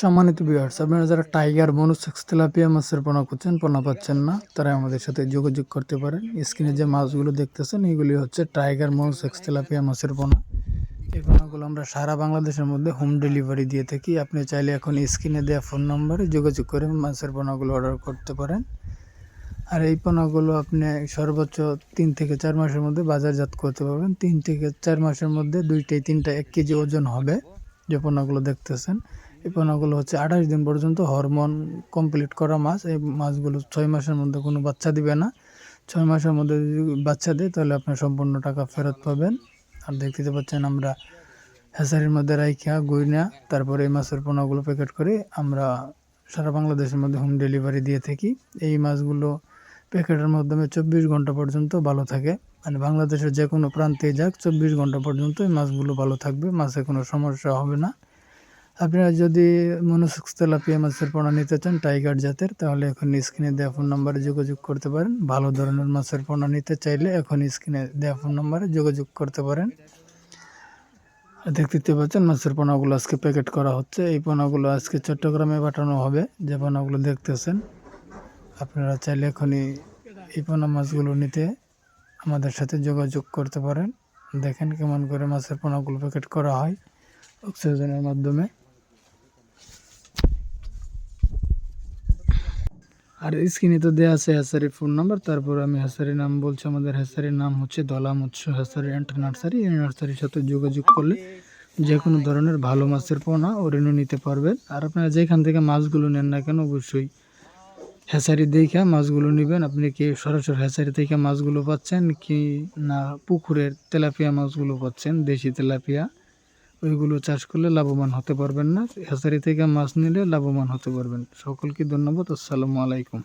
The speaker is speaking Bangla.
সম্মানিত ভিউয়ার্স আপনারা যারা টাইগার মনুসেক্স তেলাপিয়া মাছের পোনা করছেন পোনা পাচ্ছেন না, তারা আমাদের সাথে যোগাযোগ করতে পারেন। স্ক্রিনে যে মাছগুলো দেখতেছেন, এগুলি হচ্ছে টাইগার মনুসেক্স তেলাপিয়া মাছের পোনা। এই পোনাগুলো আমরা সারা বাংলাদেশের মধ্যে হোম ডেলিভারি দিয়ে থাকি। আপনি চাইলে এখন স্ক্রিনে দেওয়া ফোন নম্বরে যোগাযোগ করে মাছের পোনাগুলো অর্ডার করতে পারেন। আর এই পোনাগুলো আপনি সর্বোচ্চ তিন থেকে চার মাসের মধ্যে বাজারজাত করতে পারবেন। তিন থেকে চার মাসের মধ্যে দুইটাই তিনটা এক কেজি ওজন হবে, যে পোনাগুলো দেখতেছেন। এই পোনাগুলো হচ্ছে আঠাশ দিন পর্যন্ত হরমোন কমপ্লিট করা মাছ। এই মাছগুলো ছয় মাসের মধ্যে কোনো বাচ্চা দিবে না। ছয় মাসের মধ্যে যদি বাচ্চা দেয়, তাহলে আপনি সম্পূর্ণ টাকা ফেরত পাবেন। আর দেখতে পাচ্ছেন আমরা হ্যাচারির মধ্যে রাইখা গুইনা তারপরে এই মাছের পোনাগুলো প্যাকেট করে আমরা সারা বাংলাদেশের মধ্যে হোম ডেলিভারি দিয়ে থাকি। এই মাছগুলো প্যাকেটের মাধ্যমে চব্বিশ ঘণ্টা পর্যন্ত ভালো থাকে। মানে বাংলাদেশের যে কোনো প্রান্তে যাক, চব্বিশ ঘণ্টা পর্যন্ত এই মাছগুলো ভালো থাকবে। মাছে কোনো সমস্যা হবে না। আপনারা যদি মনোসেক্স তেলাপিয়া মাছের পোনা নিতে চান, টাইগার জাতের, তাহলে এখন স্ক্রিনে দেওয়া ফোন নম্বরে যোগাযোগ করতে পারেন। ভালো ধরনের মাছের পোনা নিতে চাইলে এখন স্ক্রিনে দেওয়া ফোন নম্বরে যোগাযোগ করতে পারেন। দেখতে পাচ্ছেন মাছের পোনাগুলো আজকে প্যাকেট করা হচ্ছে। এই পোনাগুলো আজকে চট্টগ্রামে পাঠানো হবে। যে পোনাগুলো দেখতেছেন, আপনারা চাইলে এখনই এই পোনা মাছগুলো নিতে আমাদের সাথে যোগাযোগ করতে পারেন। দেখেন কেমন করে মাছের পোনাগুলো প্যাকেট করা হয় অক্সিজেনের মাধ্যমে। আর স্ক্রিনে তো দেওয়া আছে হ্যাসারির ফোন নাম্বার, তারপর আমি হ্যাসারির নাম বলছি, আমাদের হ্যাসারির নাম হচ্ছে দলা মৎস্য হ্যাসারি অ্যান্ড নার্সারি, এই নার্সারির সাথে যোগাযোগ করলে যে কোনো ধরনের ভালো মাছের পোনা ও রেণু নিতে পারবেন। আর আপনারা যেখান থেকে মাছগুলো নেন না কেন, অবশ্যই হ্যাচারি দেখে মাছগুলো নেবেন। আপনি কি সরাসরি হ্যাচারি থেকে মাছগুলো পাচ্ছেন, কি না পুকুরের তেলাপিয়া মাছগুলো পাচ্ছেন, দেশি তেলাপিয়া? ওইগুলো চাষ করলে লাভবান হতে পারবেন না। হ্যাচারি থেকে মাছ নিলে লাভবান হতে পারবেন। সকলকে ধন্যবাদ। আসসালামু আলাইকুম।